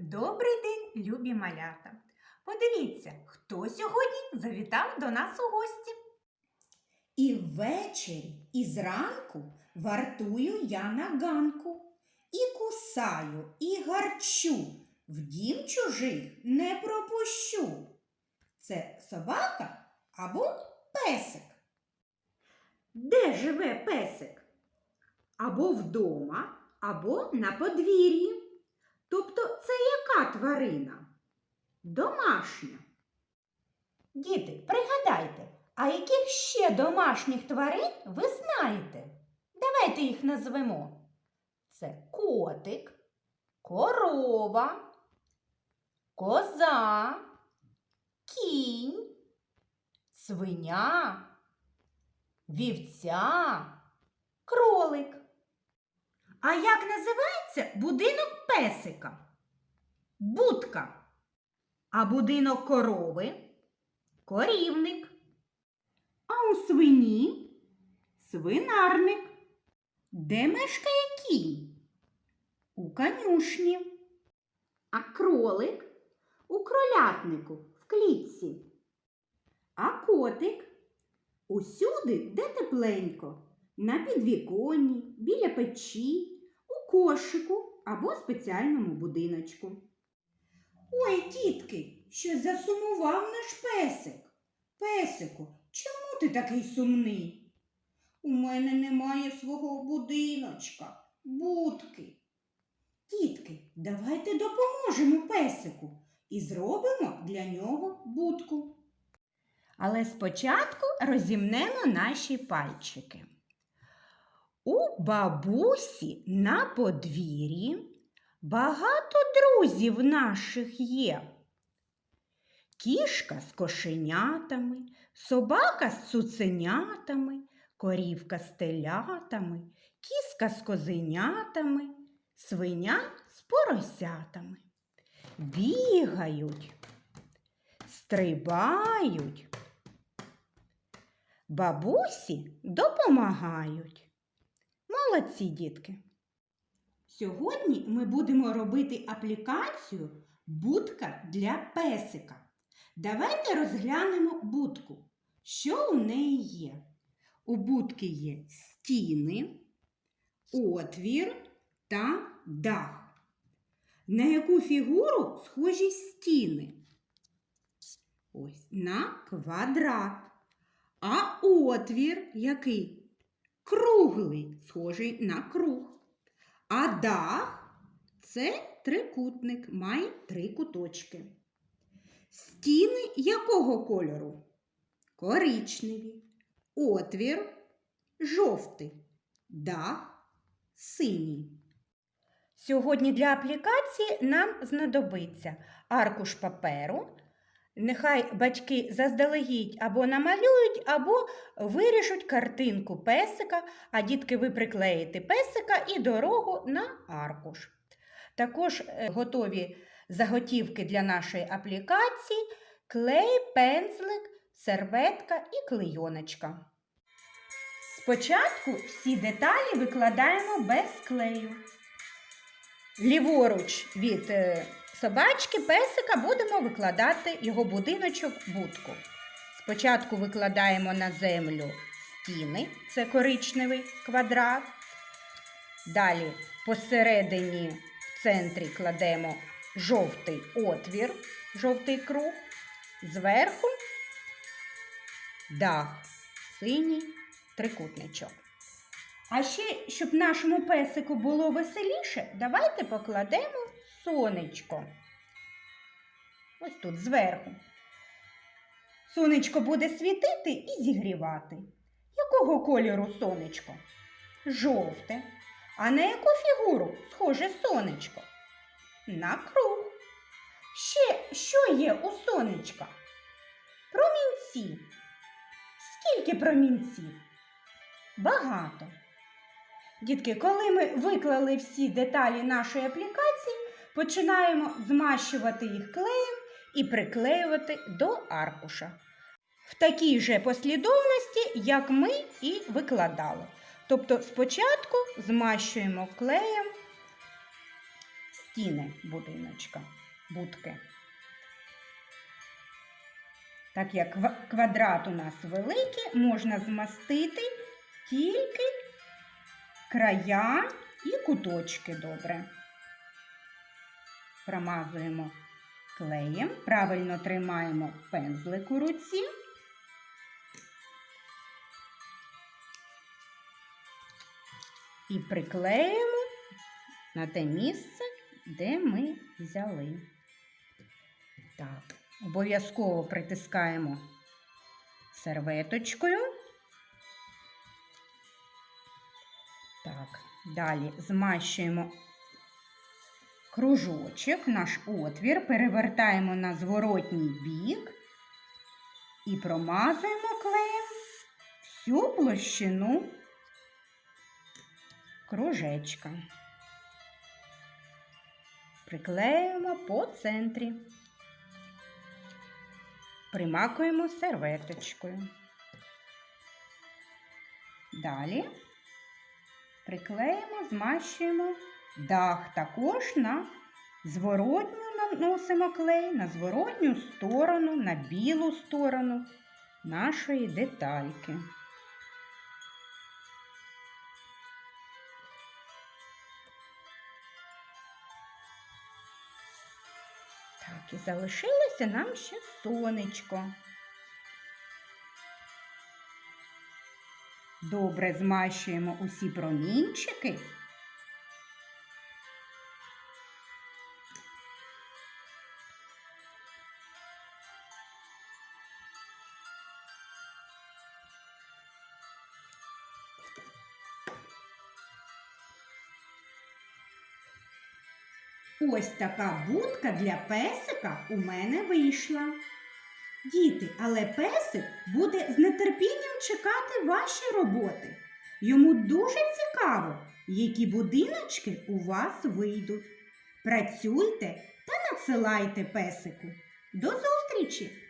Добрий день, любі малята! Подивіться, хто сьогодні завітав до нас у гості. І ввечері, і зранку вартую я на ганку, і кусаю, і гарчу, в дім чужих не пропущу. Це собака або песик. Де живе песик? Або вдома, або на подвір'ї. Тобто це яка тварина? Домашня. Діти, пригадайте, а яких ще домашніх тварин ви знаєте? Давайте їх назвемо. Це котик, корова, коза, кінь, свиня, вівця. А як називається будинок песика? Будка. А будинок корови? Корівник. А у свині? Свинарник. Де мешкає кінь? У конюшні. А кролик? У кролятнику в клітці. А котик? Усюди, де тепленько, на підвіконні, біля печі, у кошику або спеціальному будиночку. Ой, тітки, щось засумував наш песик. Песику, чому ти такий сумний? У мене немає свого будиночка, будки. Тітки, давайте допоможемо песику і зробимо для нього будку. Але спочатку розімнемо наші пальчики. У бабусі на подвір'ї багато друзів наших є. Кішка з кошенятами, собака з цуценятами, корівка з телятами, кіска з козенятами, свиня з поросятами. Бігають, стрибають, бабусі допомагають. Молодці дітки. Сьогодні ми будемо робити аплікацію Будка для песика. Давайте розглянемо будку. Що у неї є? У будки є стіни, отвір та дах. На яку фігуру схожі стіни? Ось на квадрат. А отвір який? Круглий, схожий на круг. А дах це трикутник, має три куточки. Стіни якого кольору? Коричневі. Отвір жовтий. Дах синій. Сьогодні для аплікації нам знадобиться аркуш паперу. Нехай батьки заздалегідь або намалюють, або вирішуть картинку песика, а дітки ви приклеїте песика і дорогу на аркуш. Також е, готові заготівки для нашої аплікації, клей, пензлик, серветка і клейоночка. Спочатку всі деталі викладаємо без клею. Ліворуч від е, собачки, песика будемо викладати його будиночок будку. Спочатку викладаємо на землю стіни, це коричневий квадрат. Далі посередині в центрі кладемо жовтий отвір, жовтий круг, зверху дах, синій трикутничок. А ще, щоб нашому песику було веселіше, давайте покладемо сонечко. Ось тут зверху. Сонечко буде світити і зігрівати. Якого кольору сонечко? Жовте. А на яку фігуру схоже сонечко? На круг. Ще що є у сонечка? Промінці. Скільки промінців? Багато. Дітки, коли ми виклали всі деталі нашої аплікації, починаємо змащувати їх клеєм і приклеювати до аркуша. В такій же послідовності, як ми і викладали. Тобто спочатку змащуємо клеєм стіни будиночка, будки. Так як квадрат у нас великий, можна змастити тільки края і куточки добре. Промазуємо клеєм, правильно тримаємо пензлик у руці. І приклеїмо на те місце, де ми взяли. Так, обов'язково притискаємо серветочкою. Так, далі змащуємо кружочок, наш отвір, перевертаємо на зворотній бік і промазуємо клеєм всю площину кружечка. Приклеюємо по центрі. Примакуємо серветочкою. Далі приклеїмо, змащуємо дах. Також на зворотню наносимо клей, на зворотню сторону, на білу сторону нашої детальки. Так, і залишилося нам ще сонечко. Добре змащуємо усі промінчики. Ось така будка для песика у мене вийшла. Діти, але песик буде з нетерпінням чекати ваші роботи. Йому дуже цікаво, які будиночки у вас вийдуть. Працюйте та надсилайте песику. До зустрічі!